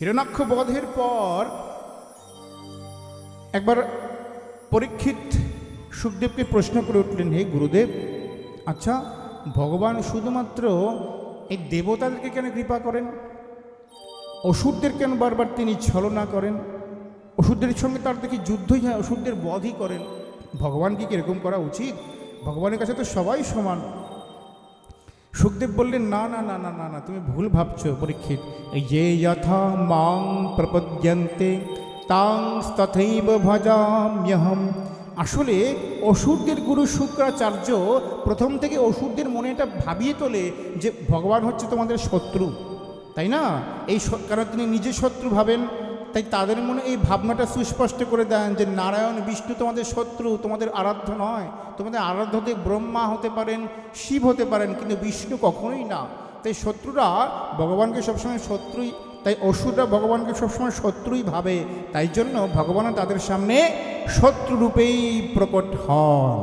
হিরণাক্ষ বধের পর একবার পরীক্ষিত সুখদেবকে প্রশ্ন করে উঠলেন, হে গুরুদেব আচ্ছা ভগবান শুধুমাত্র এই দেবতাদেরকে কেন কৃপা করেন? অসুরদের কেন বারবার তিনি ছলনা করেন? অসুরদের সঙ্গে তার দেখি যুদ্ধই হয়, অসুরদের বধই করেন। ভগবান কি এরকম করা উচিত? ভগবানের কাছে তো সবাই সমান। সুখদেব বললেন, না না না না না না, তুমি ভুল ভাবছ, পরীক্ষিত। যে যথা মাং প্রপদ্যন্তে, তাং তথৈব ভজাম্যহম। আসলে অসুরদের গুরু শুক্রাচার্য প্রথম থেকে অসুরদের মনে এটা ভাবিয়ে তোলে যে ভগবান হচ্ছে তোমাদের শত্রু, তাই না? এই কারণ তিনি নিজে শত্রু ভাবেন। তাই তাদের মনে এই ভাবনাটা সুস্পষ্ট করে দেন যে, নারায়ণ, বিষ্ণু তোমাদের শত্রু, তোমাদের আরাধ্য নয়। তোমাদের আরাধ্যতে ব্রহ্মা হতে পারেন, শিব হতে পারেন, কিন্তু বিষ্ণু কখনোই না। তাই শত্রুরা ভগবানকে সবসময় শত্রুই, তাই অসুররা ভগবানকে সবসময় শত্রুই ভাবে। তাই জন্য ভগবানও তাদের সামনে শত্রুরূপেই প্রকট হন।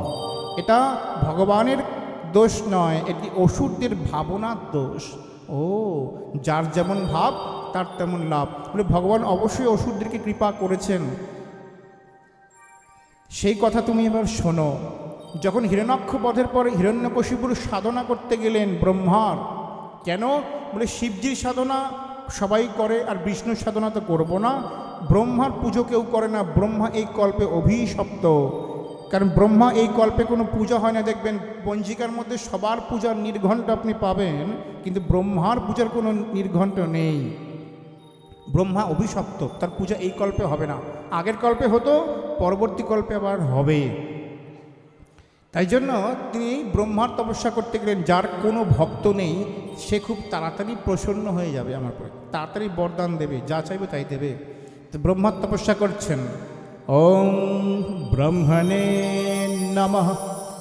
এটা ভগবানের দোষ নয়, এটি অসুরদের ভাবনার দোষ। ও, যার যেমন ভাব, তার তেমন লাভ। বলে, ভগবান অবশ্যই অসুরদেরকে কৃপা করেছেন। সেই কথা তুমি এবার শোনো। যখন হিরণাক্ষ বধের পরে হিরণ্যকশিপুর সাধনা করতে গেলেন ব্রহ্মার, কেন? বলে, শিবজির সাধনা সবাই করে আর বিষ্ণুর সাধনা তো করব না। ব্রহ্মার পুজো কেউ করে না। ব্রহ্মা এই কল্পে অভিশপ্ত। কারণ ব্রহ্মা এই কল্পে কোনো পূজা হয় না, দেখবেন পঞ্জিকার মধ্যে সবার পূজার নির্ঘণ্ট আপনি পাবেন, কিন্তু ব্রহ্মার পূজার কোনো নির্ঘণ্ট নেই। ব্রহ্মা অভিশপ্ত, তার পূজা এই কল্পে হবে না। আগের কল্পে হতো, পরবর্তী কল্পে আবার হবে। তাই জন্য তিনি ব্রহ্মার তপস্যা করতে গেলেন, যার কোনো ভক্ত নেই, সে খুব তাড়াতাড়ি প্রসন্ন হয়ে যাবে আমার পরে। তাড়াতাড়ি বরদান দেবে, যা চাইবে তাই দেবে। তো ব্রহ্মার তপস্যা করছেন। ওম ব্রহ্মণে নমঃ।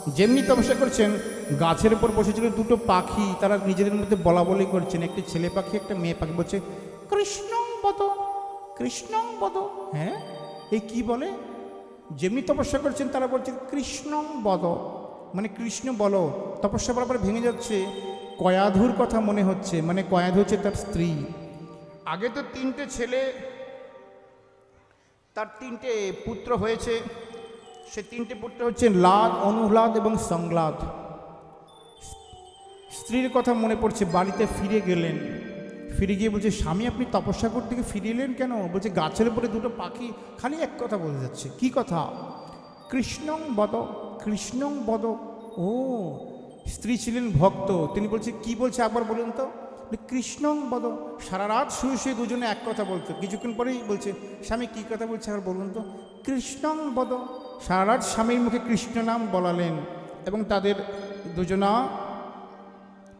যেমনি তপস্যা করছেন, গাছের উপর বসেছিল দুটো পাখি, তারা নিজেদের মধ্যে বলা বলি করছেন। একটি ছেলে পাখি, একটা মেয়ে পাখি বলছে, কৃষ্ণ বদ কৃষ্ণ বদ হ্যাঁ? এই কি বলে? যেমনি তপস্যা করছেন, তারা বলছেন কৃষ্ণ বদ মানে কৃষ্ণ বলো, তপস্যা বরাবর ভেঙে যাচ্ছে। কয়াধুর কথা মনে হচ্ছে মানে কয়াধু হচ্ছে তার স্ত্রী। আগে তো তিনটে ছেলে তার তিনটে পুত্র হয়েছে। সে তিনটে পুত্র হচ্ছে লাদ, অনুহ্লাদ এবং সংলাদ। স্ত্রীর কথা মনে পড়ছে, বাড়িতে ফিরে গেলেন। ফিরে গিয়ে বলছে, স্বামী, আপনি তপস্যা করতে গিয়ে ফিরে এলেন কেন? বলছে, গাছের উপরে দুটো পাখি খালি এক কথা বলে যাচ্ছে। কি কথা? কৃষ্ণং বদ কৃষ্ণং বদ। ও, স্ত্রী ছিলেন ভক্ত। তিনি বলছে, কি বলছে একবার বলুন তো। কৃষ্ণং বদ। সারা রাত শুয়ে শুয়ে দুজনে এক কথা বলতো। কিছুক্ষণ পরেই বলছে, স্বামী, কী কথা বলছে আর বলুন তো? কৃষ্ণং বদ। সারা রাত স্বামীর মুখে কৃষ্ণ নাম বলালেন এবং তাদের দুজনা,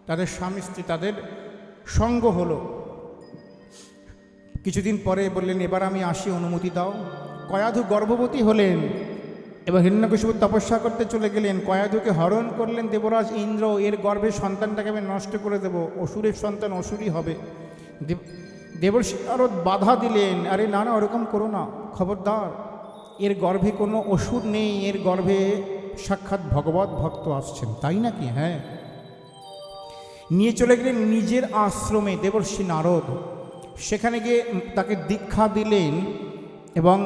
তাদের স্বামী স্ত্রী তাদের সঙ্গ হলো। কিছুদিন পরে বললেন, এবার আমি আসি, অনুমতি দাও। কয়াধু গর্ভবতী হলেন। এবার হিরণ্যকশিপু তপস্যা করতে চলে গেলেন। কয়াধুকে হরণ করলেন দেবরাজ ইন্দ্র, এর গর্ভে সন্তানটাকে আমি নষ্ট করে দেব, অসুরের সন্তান অসুরই হবে। দেব, দেবর্ষি বাধা দিলেন, আরে না না, ওরকম করো না, খবরদার, এর গর্ভে কোনো অসুর নেই, এর গর্ভে সাক্ষাৎ ভগবত ভক্ত আসছেন, তাই নাকি? হ্যাঁ। নিয়ে চলে গেলেন নিজের আশ্রমে, দেবর্ষি নারদ। সেখানে গিয়ে তাকে দীক্ষা দিলেন এবং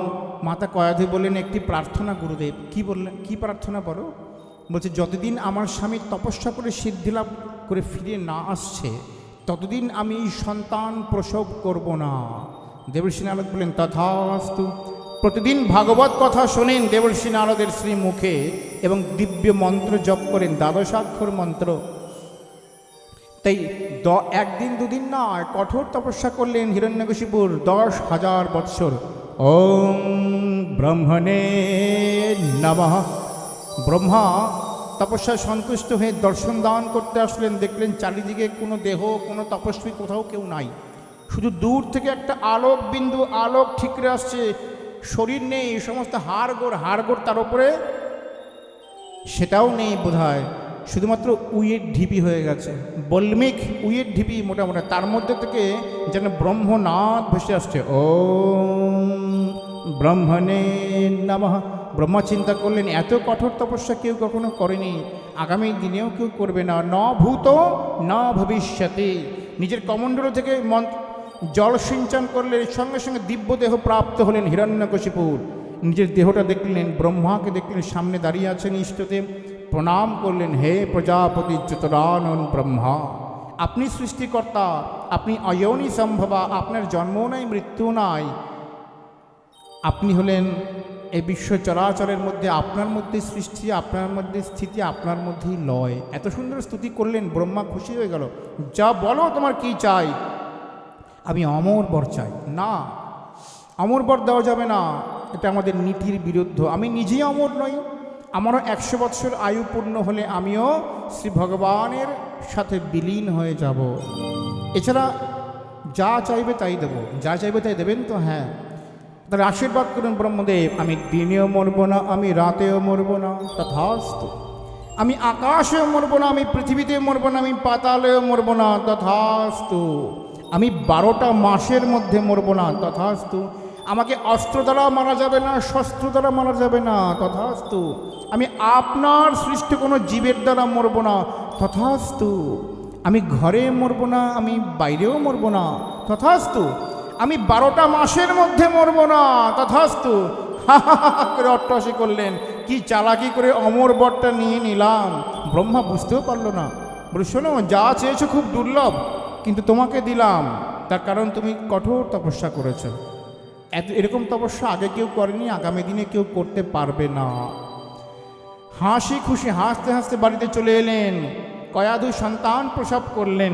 মাতা কয়াধি বললেন, একটি প্রার্থনা গুরুদেব। কি বললেন? কি প্রার্থনা বলো? বলছে, যতদিন আমার স্বামী তপস্যা করে সিদ্ধি লাভ করে ফিরে না আসছে, ততদিন আমি সন্তান প্রসব করব না। দেবর্ষি নারদ বললেন, তথাস্তু। প্রতিদিন ভাগবত কথা শোনেন দেবর্ষি নারদের শ্রী মুখে এবং দিব্য মন্ত্র জপ করেন, দ্বাদশাক্ষর মন্ত্র। তাই দ, একদিন দুদিন নয়, কঠোর তপস্যা করলেন হিরণ্যকশিপুর দশ হাজার বৎসর। ওম ব্রহ্মণে নমঃ ব্রহ্মা তপস্যায় সন্তুষ্ট হয়ে দর্শন দান করতে আসলেন, দেখলেন চারিদিকে কোনো দেহ, কোনো তপস্বী কোথাও কেউ নাই। শুধু দূর থেকে একটা আলোক বিন্দু, আলোক ঠিকরে আসছে। শরীর নেই সমস্ত হাড়গোড় হাড়গোড় তার উপরে। সেটাও নেই বোধ শুধুমাত্র উইয়ের ঢিপি হয়ে গেছে। বল্মিক উইয়ের ঢিপি মোটামুটি। তার মধ্যে থেকে যেন ব্রহ্মনাথ ভেসে আসছে। ও ব্রহ্মণে নমঃ। ব্রহ্মা চিন্তা করলেন, এত কঠোর তপস্যা কেউ কখনো করেনি। আগামী দিনেও কেউ করবে না। ন ভূত, ন ভবিষ্যতে। নিজের কমণ্ডল থেকে মন্ত্র জল সিঞ্চন করলেন সঙ্গে সঙ্গে দিব্য দেহ প্রাপ্ত হলেন হিরণ্যকশিপুর। নিজের দেহটা দেখলেন, ব্রহ্মাকে দেখলেন, সামনে দাঁড়িয়ে আছেন ইষ্টদেব প্রণাম করলেন, হে প্রজাপতি চ্যুতরানন ব্রহ্মা। আপনি সৃষ্টিকর্তা, আপনি অয়নী সম্ভবা, আপনার জন্ম নাই মৃত্যু নাই। আপনি হলেন এই বিশ্ব চরাচরের মধ্যে আপনার মধ্যে সৃষ্টি, আপনার মধ্যে স্থিতি, আপনার মধ্যেই লয়। এত সুন্দর স্তুতি করলেন, ব্রহ্মা খুশি হয়ে গেল। যা বলো, তোমার কি চাই? আমি অমর বর চাই। না, অমর বর দেওয়া যাবে না। এটা আমাদের নীতির বিরুদ্ধ। আমি নিজেই অমর নই। আমারও একশো বৎসর আয়ু পূর্ণ হলে আমিও শ্রী ভগবানের সাথে বিলীন হয়ে যাব। এছাড়া যা চাইবে তাই দেব। যা চাইবে তাই দেবেন তো? হ্যাঁ। তাহলে আশীর্বাদ করুন ব্রহ্মদেব, আমি দিনেও মরব না, আমি রাতেও মরব না। তথাস্তু, আমি আকাশেও মরব না, আমি পৃথিবীতেও মরব না, আমি পাতালেও মরব না, তথাস্তু, আমি বারোটা মাসের মধ্যে মরব না, তথাস্তু, আমাকে অস্ত্র দ্বারা মারা যাবে না, শস্ত্র দ্বারা মারা যাবে না, তথাস্তু, আমি আপনার সৃষ্টি কোনো জীবের দ্বারা মরব না, তথাস্তু, আমি ঘরে মরব না, আমি বাইরেও মরব না, তথাস্তু আমি বারোটা মাসের মধ্যে মরব না, তথাস্তু। করে অট্টহাসি করলেন। কি চালাকি করে অমর বরটা নিয়ে নিলাম। ব্রহ্মা বুঝতেও পারল না। বলে শোনো, যা চেয়েছো খুব দুর্লভ, কিন্তু তোমাকে দিলাম। তার কারণ তুমি কঠোর তপস্যা করেছ। এত, এরকম তপস্যা আগে কেউ করেনি, আগামী দিনে কেউ করতে পারবে না। হাসি খুশি হাসতে হাসতে বাড়িতে চলে এলেন। কয়াদু সন্তান প্রসব করলেন।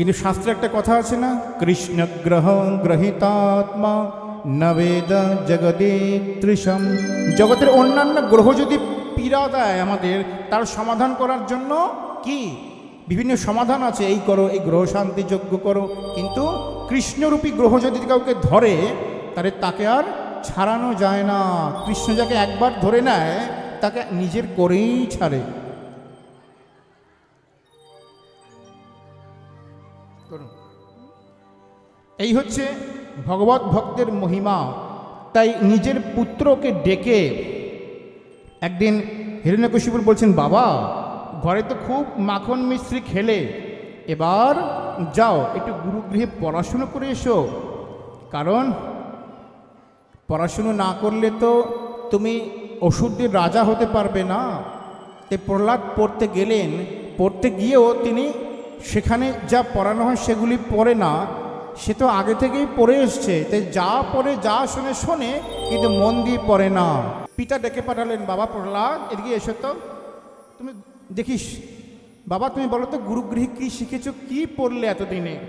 কিন্তু শাস্ত্রে একটা কথা আছে না কৃষ্ণ গ্রহ গ্রহিতাত্মা নবেদ জগদে ত্রিশম জগতের অন্যান্য গ্রহ যদি পীড়া দেয় আমাদের, তার সমাধান করার জন্য কি? বিভিন্ন সমাধান আছে, এই করো, এই গ্রহ শান্তি যজ্ঞ করো। কিন্তু কৃষ্ণরূপী গ্রহ যদি কাউকে ধরে, তাহলে তাকে আর ছাড়ানো যায় না। কৃষ্ণ যাকে একবার ধরে নেয়, তাকে নিজের করেই ছাড়ে। করুন। এই হচ্ছে ভগবত ভক্তের মহিমা। তাই নিজের পুত্রকে ডেকে একদিন হিরণ্যকশিপুর বলছেন, বাবা, ঘরে তো খুব মাখন মিশ্রি খেলে। এবার যাও, একটু গুরুগৃহে পড়াশুনো করে এসো। কারণ পড়াশুনো না করলে তো তুমি ওষুধের রাজা হতে পারবে না। এই প্রহ্লাদ পড়তে গেলেন। পড়তে গিয়েও তিনি সেখানে যা পড়ানো হয় সেগুলি পড়ে না, সে তো আগে থেকেই পড়ে এসছে। তাই যা পড়ে, যা শোনে শোনে, কিন্তু মন দিয়ে পড়ে না। পিতা ডেকে পাঠালেন, বাবা প্রহ্লাদ, এদিকে এসো তো। তুমি দেখিস, বাবা তুমি বলো তো, গুরুগৃহে কী শিখেছো, কী পড়লে এতদিনে?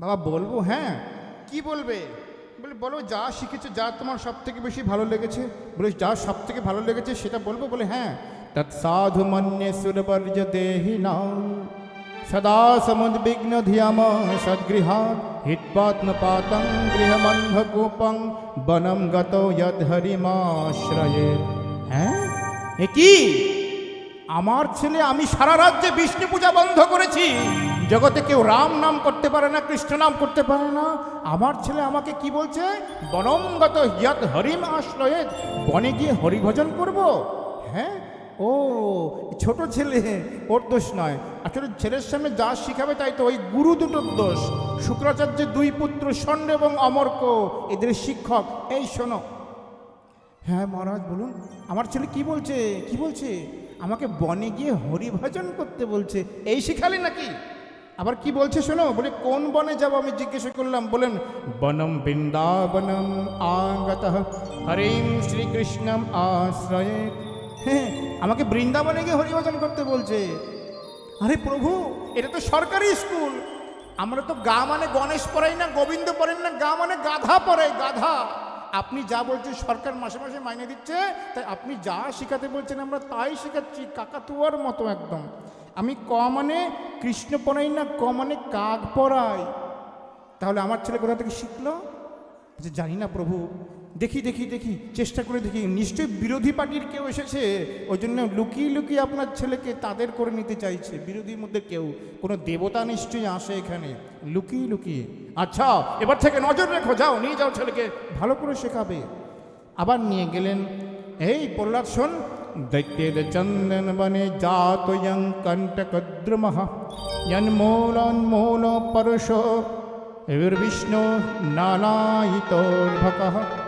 বাবা, বলব হ্যাঁ। কি বলবে? বলে, বলো, যা শিখেছো, যা তোমার সব থেকে বেশি ভালো লেগেছে। বলে, যা সব থেকে ভালো লেগেছে সেটা বলব? বলে হ্যাঁ। তৎসাধু মন্যে সুরবর্জ দেহি সদা সমুদ্বিগ্ন ধিয়াম সদ্গৃহাৎ হিৎপাত্মপাতং গৃহমন্ধকূপং বনম গত হরিমাশ্রয়ে হ্যাঁ কি আমার ছেলে, আমি সারা রাজ্যে বিষ্ণু পূজা বন্ধ করেছি। জগতে কেউ রাম নাম করতে পারে না, কৃষ্ণ নাম করতে পারে না। আমার ছেলে আমাকে কি বলছে? বনমগত ইয়াত হরিম আশ্রয়ে বনে গিয়ে হরিভজন করব। হ্যাঁ ও, ছোট ছেলে, ওর দোষ নয়। আসলে ছেলের সামনে যা শিখাবে তাই তো, ওই গুরু দুটোর দোষ। শুক্রাচার্যের দুই পুত্র স্বর্ণ এবং অমর্ক, এদের শিক্ষক। এই শোনো। হ্যাঁ মহারাজ, বলুন। আমার ছেলে কি বলছে? কি বলছে? আমাকে বনে গিয়ে হরিভজন করতে বলছে। এই শিখালি নাকি? আবার কি বলছে শোনো? বলে, কোন বনে যাব আমি জিজ্ঞেস করলাম। বলেন, বনম বৃন্দাবনম আগত হরিম শ্রীকৃষ্ণম আশ্রয়ে। হ্যাঁ আমাকে বৃন্দাবনে গিয়ে হরিভজন করতে বলছে। আরে প্রভু, এটা তো সরকারি স্কুল। আমরা তো গা মানে গণেশ পড়াই না, গোবিন্দ পড়েন না, গা মানে গাধা পড়াই, গাধা। আপনি যা বলছেন সরকার মাসে মাসে মাইনে দিচ্ছে, তাই আপনি যা শেখাতে বলছেন আমরা তাই শেখাচ্ছি, কাকাতুয়ার মতো একদম। আমি ক মানে কৃষ্ণ পড়াই না, ক মানে কাক পড়াই। তাহলে আমার ছেলে কোথা থেকে শিখলো? জানি না প্রভু। দেখি দেখি দেখি, চেষ্টা করে দেখি। নিশ্চয়ই বিরোধী পার্টির কেউ এসেছে ওই জন্য লুকিয়ে লুকিয়ে আপনার ছেলেকে তাদের করে নিতে চাইছে। বিরোধীর মধ্যে কেউ, কোনো দেবতা নিশ্চয়ই আসে এখানে। লুকিয়ে লুকিয়ে। আচ্ছা এবার থেকে নজর রেখো, যাও, নিয়ে যাও ছেলেকে। ভালো করে শেখাবে। আবার নিয়ে গেলেন, এই প্রহ্লাদ, শোন। দৈত্যের চন্দন বনে জাতয়ং কণ্টকদ্রুমহ জন্মূলন্মূল পরশ। বিষ্ণু নানায়িতর্ভক।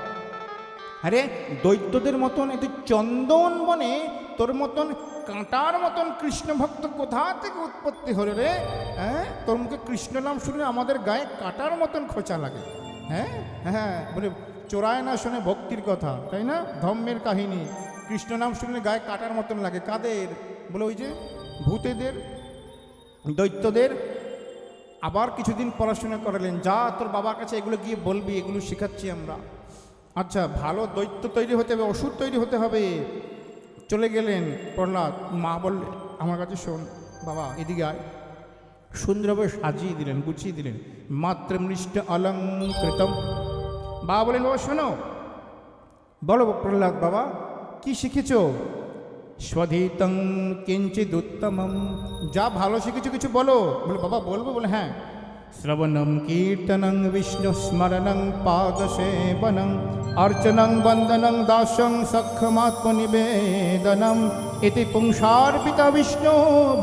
আরে দৈত্যদের মতন এত চন্দন বনে, তোর মতন কাঁটার মতন কৃষ্ণ ভক্ত কোথা থেকে উৎপত্তি হলো রে? হ্যাঁ? তোর মুখে কৃষ্ণ নাম শুনে আমাদের গায়ে কাঁটার মতন খোঁচা লাগে। হ্যাঁ? হ্যাঁ বলে চোরায় না শুনে ভক্তির কথা, তাই না? ধম্মের কাহিনী। কৃষ্ণ নাম শুনলে গায়ে কাটার মতন লাগে। কাদের? বলে ওই যে ভূতেদের, দৈত্যদের আবার কিছুদিন পড়াশোনা করালেন। যা তোর বাবার কাছে এগুলো গিয়ে বলবি, এগুলো শেখাচ্ছি আমরা। আচ্ছা ভালো দৈত্য তৈরি হতে হবে, ওষুধ তৈরি হতে হবে। চলে গেলেন প্রহ্লাদ। মা বললে, আমার কাছে শোন, বাবা, এদিকে আয়। সুন্দরভাবে সাজিয়ে দিলেন, গুছিয়ে দিলেন। মাত্র মৃষ্ট অলঙ্কৃতম। বাবা বলেন বাবা, শোনো। বলো প্রহ্লাদ, বাবা, কি শিখেছ? স্বধিতং কিঞ্চিদ উত্তমম যা ভালো শিখেছো, কিছু বলো। বলে, বাবা, বলব? বলে হ্যাঁ বিষ্ণু স্মরণং পাদসেবনং অর্চনং বন্দনং দাসং সক্ষমাত্মনিবেদনম ইতি পুংসার্পিতা বিষ্ণু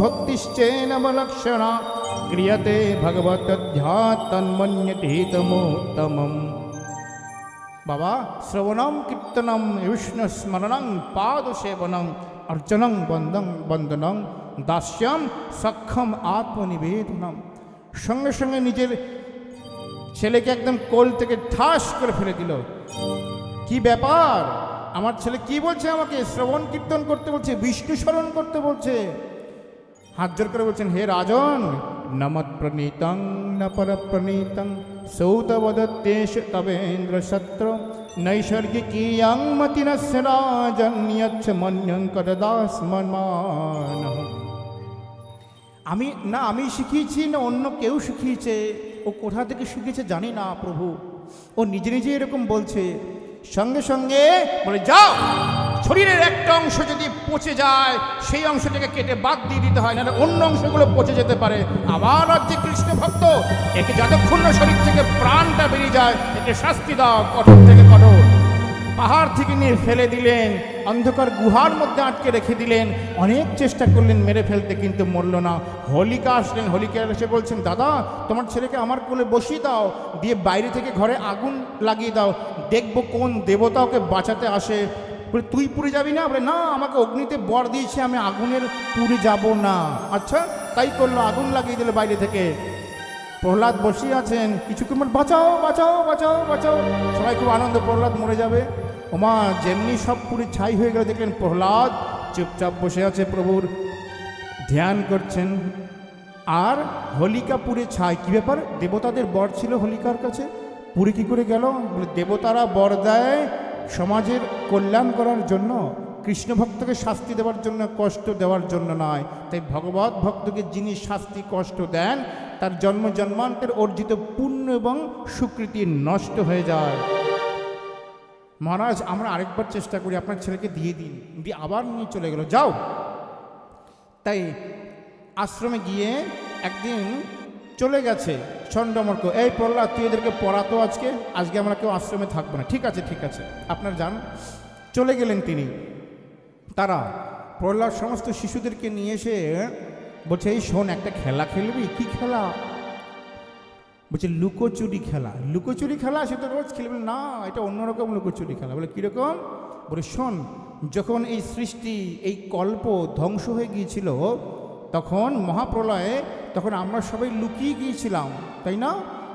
ভক্তিশ্চেনবলক্ষণা ক্রিয়তে ভগবতধ্যাত্তন্মন্যতীতমোত্তমম বাবা শ্রবণম কীর্তনম বিষ্ণু স্মরণং পাদ সেবনং অর্চনং বন্দং বন্দনং দাস্যম সক্ষম আত্মনিবেদনম সঙ্গে সঙ্গে নিজের ছেলেকে একদম কোল থেকে ঠাস করে ফেলে দিল। কি ব্যাপার? আমার ছেলে কি বলছে আমাকে? শ্রবণ কীর্তন করতে বলছে, বিষ্ণু স্মরণ করতে বলছে। হাত জোর করে বলছেন, হে রাজন, নমৎ প্রণীতং ন পর প্রণীতং সৌতবদত্তেশ তবেন্দ্র সত্র, নৈসর্গিকীয়ং মতিনস্য রাজন্যচ্ছ মন্যং কদদাস মনমান আমি, না, আমি শিখিয়েছি, না অন্য কেউ শিখিয়েছে, ও কোথা থেকে শিখেছে জানি না, প্রভু। ও নিজে নিজে এরকম বলছে, সঙ্গে সঙ্গে বলে, যাও, শরীরের একটা অংশ যদি পচে যায়, সেই অংশটাকে কেটে বাদ দিয়ে দিতে হয় না অন্য অংশগুলো পচে যেতে পারে। আমার রাজ্যে কৃষ্ণ ভক্ত, একে যতক্ষণ না শরীর থেকে প্রাণটা বেরিয়ে যায়, একে শাস্তি দাও, কঠোর থেকে কঠোর। পাহাড় থেকে নিয়ে ফেলে দিলেন। অন্ধকার গুহার মধ্যে আটকে রেখে দিলেন। অনেক চেষ্টা করলেন, মেরে ফেলতে, কিন্তু মরল না। হোলিকা আসলেন, হোলিকা এসে বলছেন, দাদা, তোমার ছেলেকে আমার কোলে বসিয়ে দাও, দিয়ে বাইরে থেকে ঘরে আগুন লাগিয়ে দাও। দেখব কোন দেবতা ওকে বাঁচাতে আসে। বলে, তুই পুড়ে যাবি না? বলে, না, আমাকে অগ্নিতে বর দিয়েছে, আমি আগুনের পুড়ে যাব না। আচ্ছা তাই করল, আগুন লাগিয়ে দিল বাইরে থেকে। প্রহ্লাদ বসিয়ে আছেন, কিছুক্ষণ বাঁচাও বাঁচাও বাঁচাও বাঁচাও। সবাই খুব আনন্দ, প্রহ্লাদ মরে যাবে। ওমা, যেমনি সব পুরী ছাই হয়ে গেল, দেখলেন প্রহ্লাদ চুপচাপ বসে আছে প্রভুর। ধ্যান করছেন, আর হোলিকা পুরে ছাই, কী ব্যাপার? দেবতাদের বর ছিল হোলিকার কাছে? পুরী কী করে গেল? বলে, দেবতারা বর দেয় সমাজের কল্যাণ করার জন্য কৃষ্ণ ভক্তকে শাস্তি দেওয়ার জন্য, কষ্ট দেওয়ার জন্য নয়। তাই ভগবত ভক্তকে যিনি শাস্তি, কষ্ট দেন, তার জন্ম জন্মান্তের অর্জিত পুণ্য এবং সুকৃতি নষ্ট হয়ে যায়। মহারাজ, আমরা আরেকবার চেষ্টা করি, আপনার ছেলেকে দিয়ে দিন। দিয়ে আবার নিয়ে চলে গেল। যাও। তাই আশ্রমে গিয়ে একদিন চলে গেছে চন্ডমর্ক এই প্রহ্লাদ, তুই এদেরকে পড়াতো আজকে? আজকে আমরা কেউ আশ্রমে থাকব না। ঠিক আছে ঠিক আছে। আপনার যান। চলে গেলেন তিনি। তারা প্রহ্লাদ সমস্ত শিশুদেরকে নিয়ে এসে বলছে, এই শোন, একটা খেলা খেলবি? কি খেলা? বলছে, লুকোচুরি খেলা। লুকোচুরি খেলা, সে তো রোজ খেলবে না, এটা অন্যরকম লুকোচুরি খেলা। বলে, কীরকম? বলে, শোন, যখন এই সৃষ্টি, এই কল্প ধ্বংস হয়ে গিয়েছিল, তখন মহাপ্রলয়ে, তখন আমরা সবাই লুকিয়ে গিয়েছিলাম, তাই না?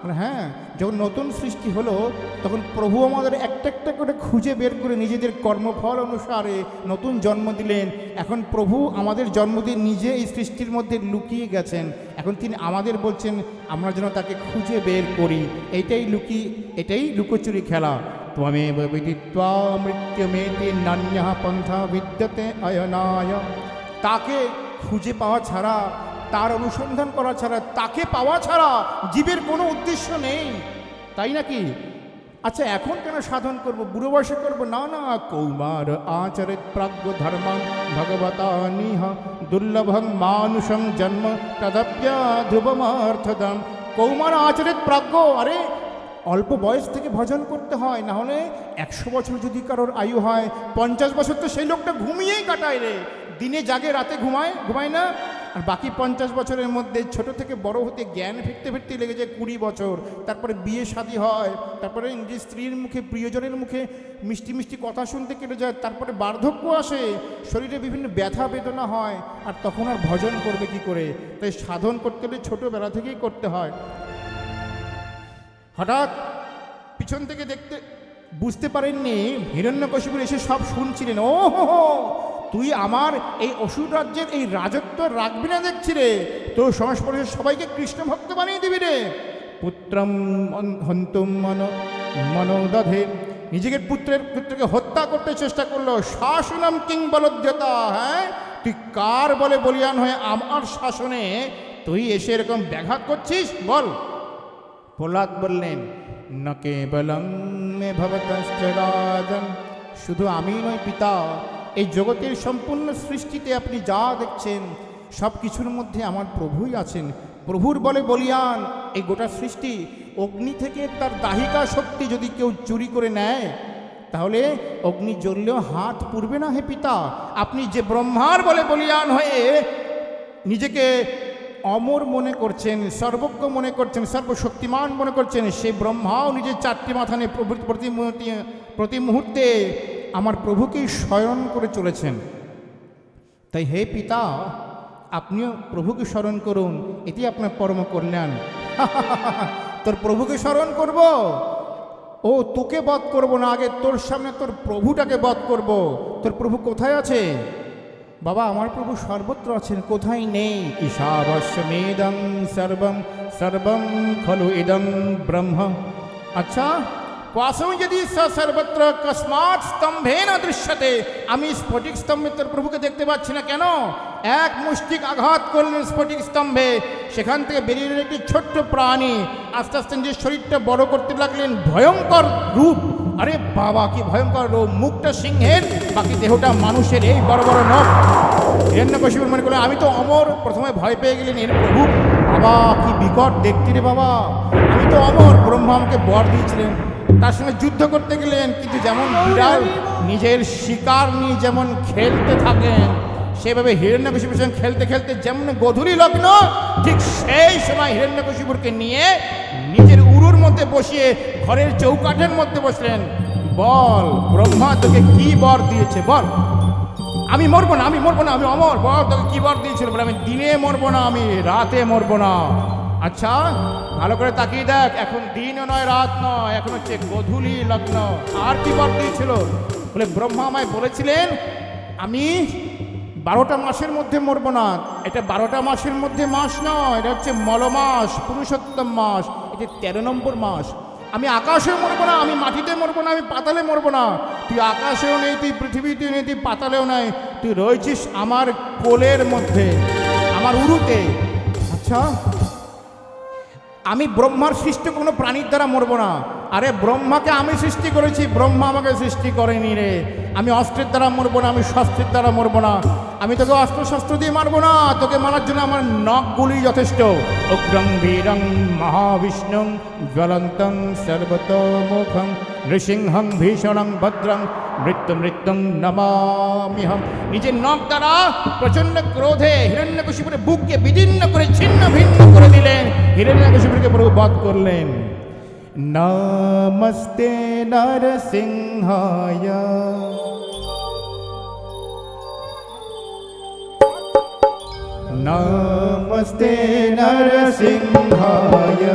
হ্যাঁ যখন নতুন সৃষ্টি হলো, তখন প্রভু আমাদের একটা একটা করে খুঁজে বের করে নিজেদের কর্মফল অনুসারে নতুন জন্ম দিলেন। এখন প্রভু আমাদের জন্মদিন নিজে এই সৃষ্টির মধ্যে লুকিয়ে গেছেন। এখন তিনি আমাদের বলছেন, আমরা যেন তাকে খুঁজে বের করি। এটাই লুকি, এটাই লুকোচুরি খেলা। ত্বমেব বিদিত্বা মৃত্যুমেতি নান্য পন্থা বিদ্যতে অয়নায় তাকে খুঁজে পাওয়া ছাড়া তার অনুসন্ধান করা ছাড়া, তাকে পাওয়া ছাড়া জীবের কোনো উদ্দেশ্য নেই। তাই নাকি? আচ্ছা এখন কেন সাধন করব, বুড়ো বয়সে করব? না না, কৌমার আচরিত প্রাজ্ঞ ধর্মাং, ভগবতা নিহ দুর্লভং মানুষং জন্ম তদপ্যা ধ্রুবমার্থদম। কৌমার আচরিত প্রাজ্ঞ, আরে, অল্প বয়স থেকে ভজন করতে হয়, না হলে একশো বছর যদি কারোর আয়ু হয়, পঞ্চাশ বছর তো সেই লোকটা ঘুমিয়েই কাটায় রে। দিনে জাগে, রাতে ঘুমায় ঘুমায় না? আর বাকি পঞ্চাশ বছরের মধ্যে ছোট থেকে বড় হতে জ্ঞান ফিরতে ফিরতে লেগে যায় কুড়ি বছর। তারপরে বিয়ে শাদী হয় তারপরে নিজের স্ত্রীর মুখে প্রিয়জনের মুখে মিষ্টি মিষ্টি কথা শুনতে কেটে যায় তারপরে বার্ধক্য আসে শরীরে বিভিন্ন ব্যথা বেদনা হয় আর তখন আর ভজন করবে কি করে? তাই সাধন করতে হলে ছোটোবেলা থেকেই করতে হয়। হঠাৎ পিছন থেকে দেখতে বুঝতে পারেননি হিরণ্যকশিপুর এসে সব শুনছিলেন। ও হো হো, তুই আমার এই অসুর রাজ্যের এই রাজত্ব রাখবি না দেখছি রে। তোর সংস্পর্শে সবাইকে কৃষ্ণ ভক্ত বানিয়ে দিবি রে। পুত্রম হন্তুম মন মনোদধে নিজেকে পুত্রের, পুত্রকে হত্যা করতে চেষ্টা করল। শাসনম কিং বলদ্যতা হ্যাঁ? তুই কার বলে বলিয়ান হয়ে আমার শাসনে তুই এসে এরকম ব্যাঘাত করছিস? বল। প্রহ্লাদ বললেন, ন কেবলম মে ভবতশ্চ রাজন শুধু আমি নয় পিতা এই জগতের সম্পূর্ণ সৃষ্টিতে আপনি যা দেখছেন, সব কিছুর মধ্যে আমার প্রভুই আছেন। প্রভুর বলে বলিয়ান, এই গোটা সৃষ্টি অগ্নি থেকে তার দাহিকা শক্তি যদি কেউ চুরি করে নেয়, তাহলে অগ্নি জ্বললেও হাত পুড়বে না হে পিতা। আপনি যে ব্রহ্মার বলে বলিয়ান হয়ে নিজেকে অমর মনে করছেন, সর্বজ্ঞ মনে করছেন, সর্বশক্তিমান মনে করছেন সেই ব্রহ্মাও নিজের চারটি মাথা নিয়ে প্রভু- প্রতি মুহূর্তে- প্রতি মুহূর্তে আমার প্রভুকেই স্মরণ করে চলেছেন। তাই হে পিতা, আপনিও প্রভুকে স্মরণ করুন, এটি আপনার পরম কল্যাণ। তোর প্রভুকে স্মরণ করব? ও, তোকে বধ করব না, আগে তোর সামনে তোর প্রভুটাকে বধ করব। তোর প্রভু কোথায় আছে? বাবা, আমার প্রভু সর্বত্র আছেন, কোথায় নেই? ঈশাবশ্যমেদং সর্বম সর্বম খলু ইদং ব্রহ্ম। আচ্ছা কোয়াসম যদি সর্বত্র কসমাৎ স্তম্ভে না দৃশ্যতে আমি স্ফটিক স্তম্ভে তোর প্রভুকে দেখতে পাচ্ছি না কেন এক মুষ্টিক আঘাত করলেন স্ফটিক স্তম্ভে সেখান থেকে বেরিয়ে একটি ছোট্ট প্রাণী আস্তে আস্তে নিজের শরীরটা বড় করতে লাগলেন ভয়ঙ্কর রূপ আরে বাবা কি ভয়ঙ্কর রূপ মুখটা সিংহের বাকি দেহটা মানুষের এই বড় বড় নখ। হিরণ্যকশিপুর মনে করলেন আমি তো অমর, প্রথমে ভয় পেয়ে গেলেন এর প্রভু। বাবা, কি বিকট দেখতে রে বাবা। আমি তো অমর, ব্রহ্মা আমাকে বর দিয়েছিলেন। তার সঙ্গে যুদ্ধ করতে গেলেন, কিন্তু যেমন বিড়াল নিজের শিকার নিয়ে যেমন খেলতে থাকেন, সেভাবে হিরণ্যকশিপুর সঙ্গে খেলতে খেলতে যেমন গধূলি লগ্ন, ঠিক সেই সময় হিরণ্যকশিপুরকে নিয়ে নিজের উরুর মধ্যে বসিয়ে ঘরের চৌকাঠের মধ্যে বসলেন। বল, ব্রহ্মা তোকে কি বর দিয়েছে বল? আমি মরবো না, আমি মরবো না, আমি অমর। বল তোকে কি বর দিয়েছিল বলে আমি দিনে মরবো না, আমি রাতে মরবো না। আচ্ছা ভালো করে তাকিয়ে দেখ, এখন দিনও নয়, রাত নয়, এখন হচ্ছে গধূলি লগ্ন। আর কি বর দিয়েছিল? বলে ব্রহ্মা আমায় বলেছিলেন, আমি বারোটা মাসের মধ্যে মরবো না। এটা বারোটা মাসের মধ্যে মাস নয়, এটা হচ্ছে মল মাস, পুরুষোত্তম মাস এটা তেরো নম্বর মাস। আমি আকাশেও মরবো না, আমি মাটিতে মরবো না, আমি পাতালে মরবো না। তুই আকাশেও নেই, তুই পৃথিবীতেও নেই, তুই পাতালেও নাই, তুই রয়েছিস আমার কোলের মধ্যে, আমার উরুতে। আচ্ছা আমি ব্রহ্মার সৃষ্টি, কোনো প্রাণীর দ্বারা মরবো না। আরে ব্রহ্মাকে আমি সৃষ্টি করেছি, ব্রহ্মা আমাকে সৃষ্টি করেনি রে। আমি অস্ত্রের দ্বারা মরবো না, আমি শাস্ত্রের দ্বারা মরবো না। আমি তোকে অস্ত্র শস্ত্র দিয়ে মারবো না, তোকে মারার জন্য আমার নখগুলি যথেষ্ট। উগ্রং বীরং মহাবিষ্ণুং জ্বলন্তং সর্বতোমুখং নৃসিংহং ভীষণং ভদ্রং মৃত্যু মৃত্যুং নমামিহম নিজের নখ দ্বারা প্রচণ্ড ক্রোধে হিরণ্যকশিপুরের বুককে বিদীর্ণ করে ছিন্ন ভিন্ন করে দিলেন। হিরণ্যকশিপুরকে প্রভু বধ করলেন। নমস্তে নরসিংহায়। নমস্তে নরসিংহায়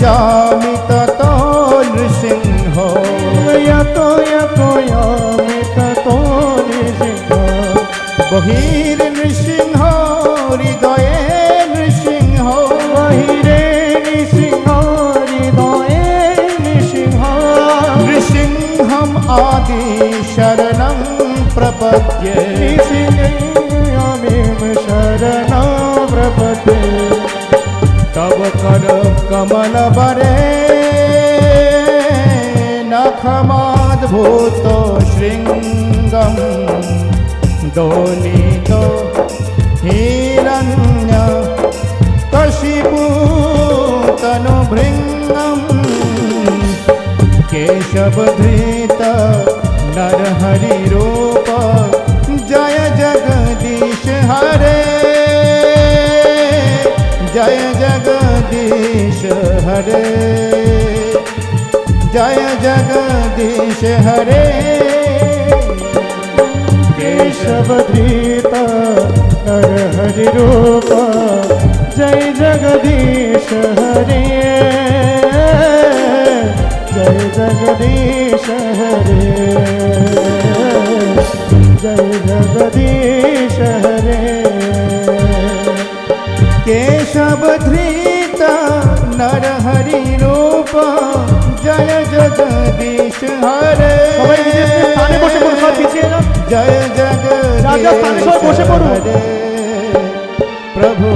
यत यामि तत नृसिंह यत यत यामि तत नृसिंह बहिर्नृसिंह हृदये नृसिंह बहिरे नृसिंह हृदये नृसिंह नृसिंहम् आदि शरणं प्रपद्ये कमल बरे नखमाद्भूत शृङ्गं दोलितो हिरण्य कशिपूतनुभृङ्गम् केशवधृत नरहरिरूप जय जगदीश हरे जय जगदीश हरे जय जगदीश हरे केशवधृत नरहरिरूप जय जगदीश हरे जय जगदीश हरे जय जगदीश हरे केशवधृत नरहरि रूप जय जगदीश हरे जय जगदीश हरे प्रभु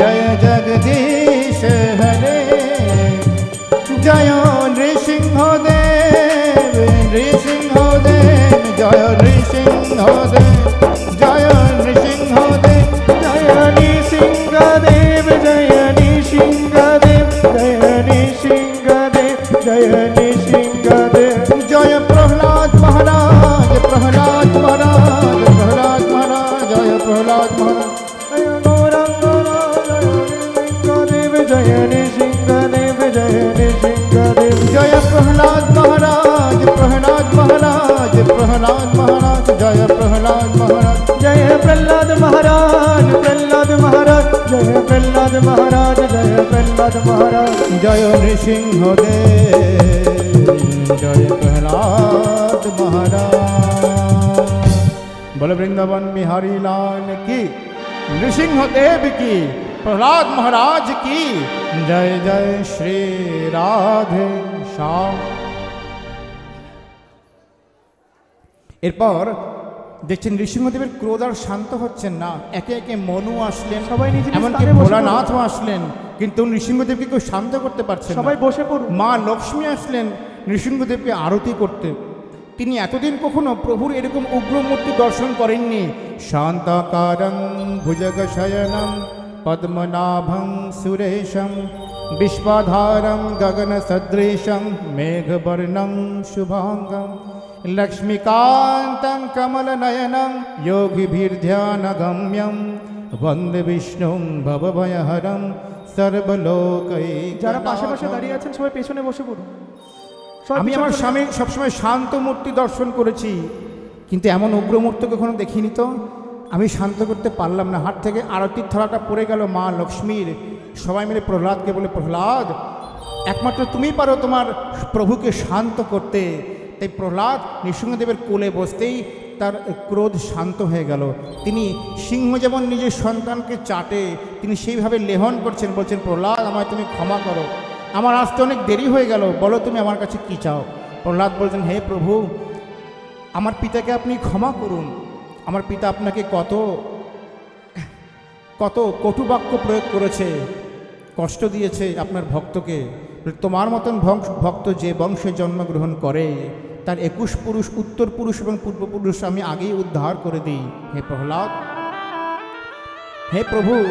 जय जगदीश हरे जय नृसिंहदेव नृसिंहदेव जय नृसिंहदेव जय नृसिंह नृसिंहदेव जय नृसिंहदेव जय नृसिंहदेव जय नृसिंहदेव जय प्रहलाद महाराज प्रहलाद महाराज प्रहलाद महाराज जय प्रहलाद महाराज। जय नृसिंहदेव जय नृसिंहदेव जय प्रहलाद महाराज प्रहलाद महाराज प्रहलाद महाराज। প্রহ্লাদ মহারাজ জয় নৃসিংহদেব জয় প্রহ্লাদ মহারাজ। বল বৃন্দাবন বিহারী লাল কি? নৃসিংহদেব কি? প্রহ্লাদ মহারাজ কি? জয় জয় শ্রী রাধে শ্যাম। এরপর দেখছেন নৃসিংহদেবের ক্রোধ আর শান্ত হচ্ছেন না। একে একে মনু আসলেন সবাই নিজ এমনকি ভোলানাথও আসলেন কিন্তু নৃসিংহদেবকে কেউ শান্ত করতে পারছেন সবাই বসে পড়ুন। মা লক্ষ্মী আসলেন নৃসিংহদেবকে আরতি করতে। তিনি এতদিন কখনো প্রভুর এরকম উগ্রমূর্তি দর্শন করেননি। শান্তাকারং ভুজগশয়নম পদ্মনাভং সুরেশম বিশ্বাধারম গগন সদৃশম মেঘবর্ণম लक्ष्मीकान्तं कमलनयनं योगिभिर्ध्यानगम्यं वन्दे বিষ্ণুং ভবভয়হরম সর্বলোকই যারা পাশাপাশি দাঁড়িয়ে আছেন সবাই পেছনে বসে পড়ুন। আমি আমার স্বামী সবসময় শান্ত মূর্তি দর্শন করেছি কিন্তু এমন উগ্রমূর্তি কখনো দেখিনি তো। আমি শান্ত করতে পারলাম না। হাট থেকে আরতির থালাটা পড়ে গেল মা লক্ষ্মীর। সবাই মিলে প্রহ্লাদকে বলে প্রহ্লাদ একমাত্র তুমি পারো তোমার প্রভুকে শান্ত করতে। তাই প্রহ্লাদ নৃসিংহদেবের কোলে বসতেই তার ক্রোধ শান্ত হয়ে গেল। তিনি সিংহ যেমন নিজের সন্তানকে চাটে, তিনি সেইভাবে লেহন করছেন, বলছেন, প্রহ্লাদ, আমায় তুমি ক্ষমা করো। আমার আসতে অনেক দেরি হয়ে গেল, বলো তুমি আমার কাছে কী চাও? প্রহ্লাদ বলছেন, হে প্রভু, আমার পিতাকে আপনি ক্ষমা করুন। আমার পিতা আপনাকে কত কত কটু বাক্য প্রয়োগ করেছে, কষ্ট দিয়েছে আপনার ভক্তকে। তোমার মতন ভক্ত যে বংশে জন্মগ্রহণ করে, তার একুশ পুরুষ, উত্তর পুরুষ এবং পূর্বপুরুষ আমি আগেই উদ্ধার করে দিই। হে প্রহ্লাদ, হে প্রভু,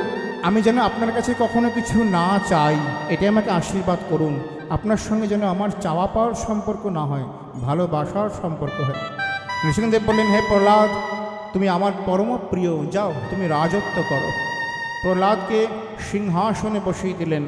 আমি যেন আপনার কাছে কখনো কিছু না চাই, এটাই আমাকে আশীর্বাদ করুন। আপনার সঙ্গে যেন আমার চাওয়া পাওয়ার সম্পর্ক না হয়, ভালোবাসার সম্পর্ক হয়। নৃসিংহদেব বললেন, হে প্রহ্লাদ, তুমি আমার পরম প্রিয়, যাও, তুমি রাজত্ব করো। প্রহ্লাদকে সিংহাসনে বসিয়ে দিলেন।